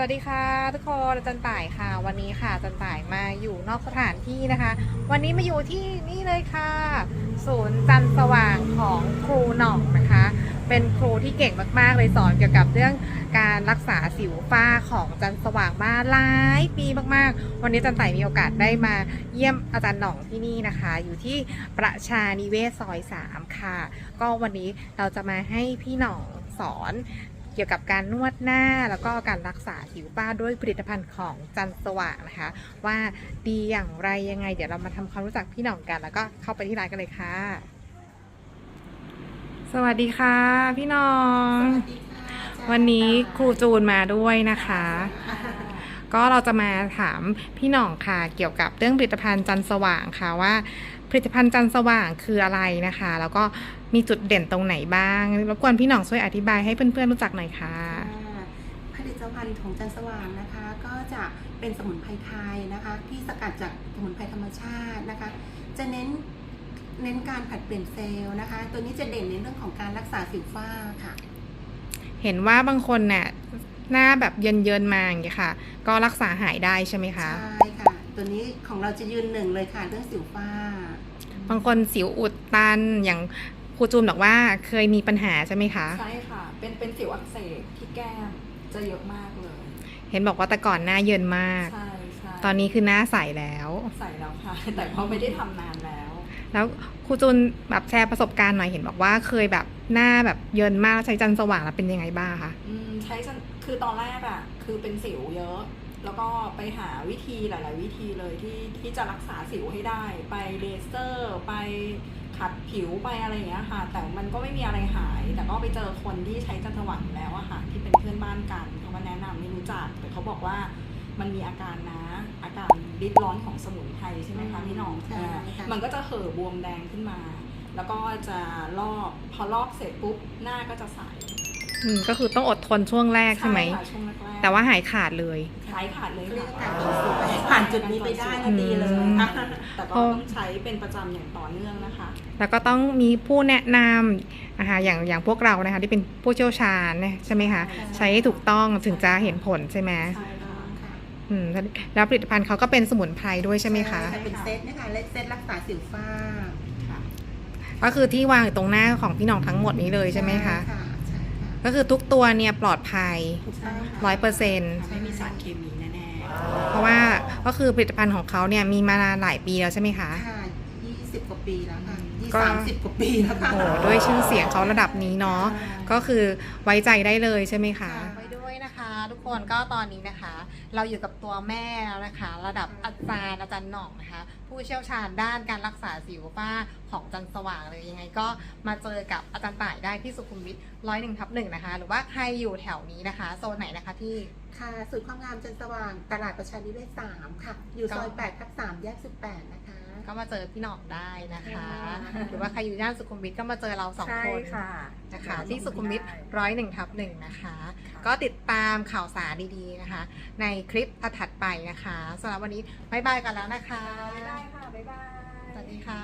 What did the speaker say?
วัสดีค่ะทุกคนอาจารย์ต่ายค่ะ วันนี้ค่ะจารย์ต่ายมาอยู่นอกสถานที่นะคะ วันนี้มาอยู่ที่นี่เลยค่ะ ศูนย์จันสว่างของครูหน่องนะคะ เป็นครูที่เก่งมากๆเลยสอนเกี่ยวกับเรื่องการรักษาสิวฝ้าของจันสว่างมาหลายปีมากๆ วันนี้จารย์ต่ายมีโอกาสได้มาเยี่ยมอาจารย์หน่องที่นี่นะคะ อยู่ที่ประชานิเวศซอย3ค่ะ ก็วันนี้เราจะมาให้พี่หน่องสอน กี่ยวกับการนวดหน้าแล้วก็การรักษาสิวฝ้าด้วยผลิตภัณฑ์ของจันทร์สว่างนะคะ ว่าดีอย่างไรยังไง เดี๋ยวเรามาทำความรู้จักพี่หน่องกัน แล้วก็เข้าไปที่ร้านกันเลยค่ะ สวัสดีค่ะ พี่หน่อง วันนี้ครูจูนมาด้วยนะคะก็เราจะมาถามพี่หน่องค่ะเกี่ยวกับเรื่องผลิตภัณฑ์จันทร์สว่างค่ะว่า ผลิตภัณฑ์จันทร์สว่างคืออะไรนะคะ แล้วก็มีจุดเด่นตรงไหนบ้าง รบกวนพี่หน่องช่วยอธิบายให้เพื่อนๆรู้จักหน่อยค่ะค่ะผลิตภัณฑ์ของจันทร์สว่างนะคะ ก็จะเป็นสมุนไพรไทยนะคะ ที่สกัดจากสมุนไพรธรรมชาตินะคะ จะเน้นเน้นการผัดเปลี่ยนเซลล์นะคะ ตัวนี้จะเด่นในเรื่องของการรักษาสิวฝ้าค่ะ เห็นว่าบางคนเนี่ยหน้าแบบเยินๆมาอย่างเงี้ยค่ะ ก็รักษาหายได้ใช่ไหมคะ ใช่ค่ะ ตัวนี้ของเราจะยืนหนึ่งเลยค่ะ เรื่องสิวฝ้า บางคนสิวอุดตันอย่างครูจูนบอกว่าเคยมีปัญหาใช่ไหมคะ ใช่ค่ะ เป็นเป็นสิวอักเสบที่แก้มจะเยอะมากเลย เห็นบอกว่าแต่ก่อนหน้าเยินมาก ใช่ใช่ตอนนี้คือหน้าใสแล้ว ใส่แล้วค่ะ แต่เขาไม่ได้ทำนานแล้ว แล้วครูจูนแบบแชร์ประสบการณ์หน่อยเห็นบอกว่าเคยแบบหน้าแบบเยินมากแล้วใช้จันทร์สว่างแล้วเป็นยังไงบ้างคะ อืมใช้จนคือตอนแรกอะคือเป็นสิวเยอะ แล้วก็ไปหาวิธีหลาย ๆ วิธีเลยที่ที่จะรักษาสิวให้ได้ ไปเลเซอร์ไปขัดผิวไปอะไรอย่างเงี้ยค่ะ แต่มันก็ไม่มีอะไรหาย แต่ก็ไปเจอคนที่ใช้จันทวังอยู่แล้วอะค่ะที่เป็นเพื่อนบ้านกันเขามาแนะนำไม่รู้จักแต่เขาบอกว่ามันมีอาการนะ อาการริดร้อนของสมุนไพรใช่ไหมคะพี่หน้องใช่อ่าค่ะมันก็จะเห่อบวมแดงขึ้นมา แล้วก็จะลอกพอลอกเสร็จปุ๊บหน้าก็จะใส อืมก็คือต้องอดทนช่วงแรกใช่ไหม ค่ะช่วงแรกๆแต่ว่าหายขาดเลยใช้ขาดเลยเรียกค่ะการสวยผ่านจุดนี้ไปได้ก็ดีเลยอืมค่ะแต่ก็ต้องใช้เป็นประจำอย่างต่อเนื่องนะคะ แล้วก็ต้องมีผู้แนะนำนะคะอย่างอย่างพวกเรานะคะที่เป็นผู้เชี่ยวชาญนะใช่ไหมคะใช่ ใช้ให้ถูกต้องถึงจะเห็นผลใช่ไหมใช่ค่ะค่ะอืมแล้วผลิตภัณฑ์เขาก็เป็นสมุนไพรด้วยใช่ไหมคะ ใช่เป็นเซตนะคะเล็เซตรักษาสิวฝ้าค่ะก็คือที่วางอยู่ตรงหน้าของพี่หน้องทั้งหมดนี้เลยใช่ไหมคะ ใช่ใช่ค่ะ ก็คือทุกตัวเนี่ยปลอดภัยถูกต้องค่ะร้อยเปอร์เซ็นต์ไม่มีสารเคมีแน่เพราะว่าก็คือผลิตภัณฑ์ของเขาเนี่ยมีมานานหลายปีแล้วใช่ไหมคะค่ะ20กว่าปีแล้วค่ะก็ยี่สิบกว่าปีแล้วค่ะโอ้โหด้วยชื่อเสียงเขาระดับนี้เนาะก็คือไว้ใจได้เลยใช่ไหมคะ ค่ะ ทุกคนก็ตอนนี้นะคะ เราอยู่กับตัวแม่แล้วนะคะ ระดับอาจารย์อาจารย์หน่องนะคะ ผู้เชี่ยวชาญด้านการรักษาสิวฝ้าของจันทร์สว่างเลยยังไงก็มาเจอกับอาจารย์ต่ายได้ที่สุขุมวิทร้อยหนึ่งทับหนึ่งนะคะ หรือว่าใครอยู่แถวนี้นะคะ โซนไหนนะคะที่ค่ะศูนย์ความงามจันทร์สว่างตลาดประชานิเวศสามค่ะ อยู่ซอย8ทับ3แยก18นะคะ ก็มาเจอพี่หน่องได้นะคะค่ะหรือว่าใครอยู่ย่านสุขุมวิทก็มาเจอเราสองใช่คนค่ะนะคะ ที่สุขุมวิทร้อยหนึ่งทับหนึ่งนะคะ ก็ติดตามข่าวสารดีๆนะคะ ในคลิปถัดๆไปนะคะสำหรับวันนี้บ๊ายบายกันแล้วนะคะได้ค่ะบ๊ายบายสวัสดีค่ะ